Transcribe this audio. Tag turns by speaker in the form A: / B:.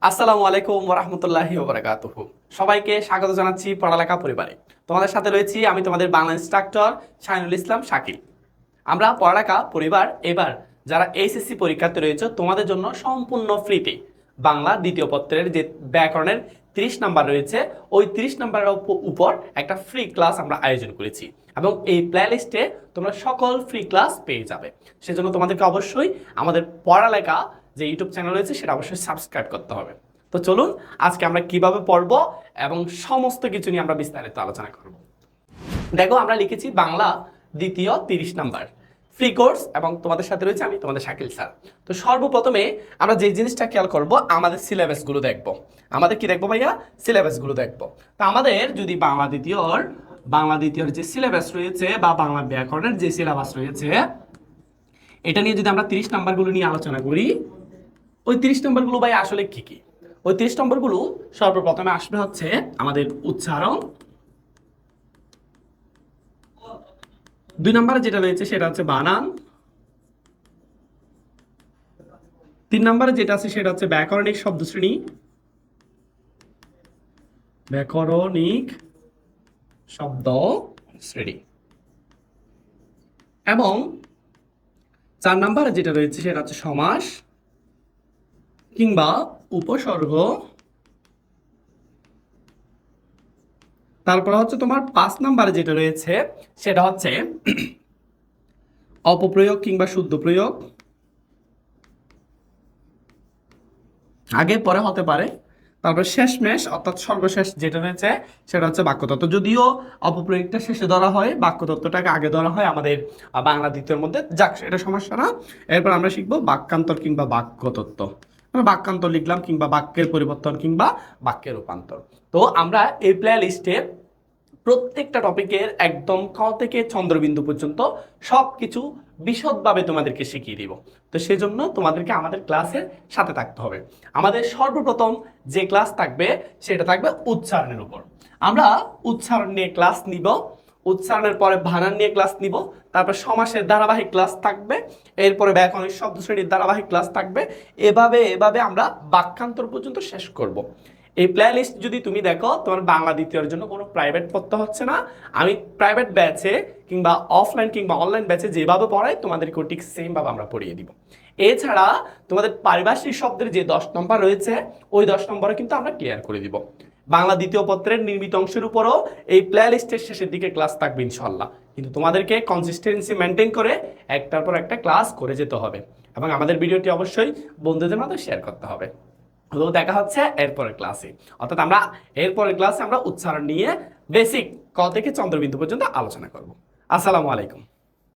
A: আসসালামু আলাইকুম ওরহামতুল্লাহি ওবরাকাতুহ সবাইকে স্বাগত জানাচ্ছি পড়ালেখা পরিবারে। তোমাদের সাথে রয়েছি আমি তোমাদের বাংলা ইনস্ট্রাক্টর শাহিনুল ইসলাম শাকিল। আমরা পড়ালেখা পরিবার এবার যারা এইচএসসি পরীক্ষাতে রয়েছে, তোমাদের জন্য সম্পূর্ণ ফ্রিতে বাংলা দ্বিতীয় পত্রের যে ব্যাকরণের তিরিশ নাম্বার রয়েছে, ওই তিরিশ নাম্বারের উপ- উপর একটা ফ্রি ক্লাস আমরা আয়োজন করেছি। এবং এই প্লেলিস্টে তোমরা সকল ফ্রি ক্লাস পেয়ে যাবে। সেজন্য তোমাদেরকে অবশ্যই আমাদের পড়ালেখা যে ইউটিউব চ্যানেল রয়েছে, সেটা অবশ্যই সাবস্ক্রাইব করতে হবে। তো চলুন, আজকে আমরা কীভাবে পড়ব এবং সমস্ত কিছু নিয়ে আমরা বিস্তারিত আলোচনা করব। দেখো, আমরা লিখেছি বাংলা দ্বিতীয় তিরিশ নাম্বার। ফ্রি কোর্স এবং তোমাদের সাথে রয়েছে আমি, তোমাদের শাকিল স্যার। তো সর্বপ্রথমে আমরা যে জিনিসটা খেয়াল করব, আমাদের সিলেবাসগুলো দেখব। আমাদের কি দেখব ভাইয়া? সিলেবাসগুলো দেখব। তো আমাদের যদি বাংলা দ্বিতীয়র বাংলা দ্বিতীয়র যে সিলেবাস রয়েছে বা বাংলা ব্যাকরণের যে সিলেবাস রয়েছে, এটা নিয়ে যদি আমরা তিরিশ নাম্বারগুলো নিয়ে আলোচনা করি ওই তিরিশ নম্বরগুলো ভাই আসলে কি কি? ওই তিরিশ নম্বরগুলো সর্বপ্রথমে আসবে হচ্ছে আমাদের উচ্চারণ। দুই নম্বরে যেটা রয়েছে সেটা হচ্ছে বানান। তিন নম্বরে যেটা আছে সেটা হচ্ছে ব্যাকরণিক শব্দ শ্রেণি ব্যাকরণিক শব্দ শ্রেণি এবং চার নম্বরে যেটা রয়েছে সেটা হচ্ছে সমাস। কিংবা উপসর্গ। তারপর হচ্ছে তোমার পাঁচ নাম্বারে যেটা রয়েছে, সেটা হচ্ছে অপপ্রয়োগ কিংবা শুদ্ধ প্রয়োগ। আগে, পরে হতে পারে। তারপর শেষমেশ, অর্থাৎ সর্বশেষ যেটা রয়েছে, সেটা হচ্ছে বাক্যতত্ত্ব। যদিও অপপ্রয়োগটা শেষে ধরা হয়, বাক্যতত্ত্বটাকে আগে ধরা হয় আমাদের বাংলা দ্বিতীয়ের মধ্যে। যাক, এটা সমস্যা না। এরপর আমরা শিখব বাক্যান্তর কিংবা বাক্যতত্ত্ব। আমরা বাক্যান্তর লিখলাম কিংবা বাক্যের পরিবর্তন কিংবা বাক্যের রূপান্তর। তো আমরা এই প্লে লিস্টে প্রত্যেকটা টপিকের একদম ক থেকে চন্দ্রবিন্দু পর্যন্ত সব কিছু বিশদভাবে তোমাদেরকে শিখিয়ে দিব। তো সেজন্য তোমাদেরকে আমাদের ক্লাসের সাথে থাকতে হবে। আমাদের সর্বপ্রথম যে ক্লাস থাকবে, সেটা থাকবে উচ্চারণের উপর। আমরা উচ্চারণ নিয়ে ক্লাস নিব। উচ্চারণের পরে বানান নিয়ে ক্লাস নিব, তারপর সমাসের ধারাবাহিক ক্লাস থাকবে, এরপরে ব্যাকরণিক শব্দ শ্রেণির ধারাবাহিক ক্লাস থাকবে, এভাবে এভাবে আমরা বাক্যান্তর পর্যন্ত শেষ করব। এই প্লে লিস্ট যদি তুমি দেখো, তোমার বাংলা দ্বিতীয়ের জন্য কোনো প্রাইভেট পড়তে হচ্ছে না। আমি প্রাইভেট ব্যাচে কিংবা অফলাইন কিংবা অনলাইন ব্যাচে যেভাবে পড়াই, তোমাদেরকেও ঠিক সেমভাবে আমরা পড়িয়ে দিব। এছাড়া তোমাদের পারিভাষিক শব্দের যে দশ নম্বর রয়েছে, ওই দশ নম্বরে কিন্তু আমরা ক্লিয়ার করে দিব। বাংলা দ্বিতীয় পত্রের নির্মিত অংশের উপরও এই প্লে লিস্টের শেষের দিকে ক্লাস থাকবে ইনশাল্লাহ কিন্তু তোমাদেরকে কনসিস্টেন্সি মেনটেন করে একটার পর একটা ক্লাস করে যেতে হবে। এবং আমাদের ভিডিওটি অবশ্যই বন্ধুদের মাঝে শেয়ার করতে হবে। তো দেখা হচ্ছে এরপরের ক্লাসে অর্থাৎ আমরা এরপরের ক্লাসে আমরা উচ্চারণ নিয়ে বেসিক ক থেকে চন্দ্রবিন্দু পর্যন্ত আলোচনা করব। আসসালামু আলাইকুম।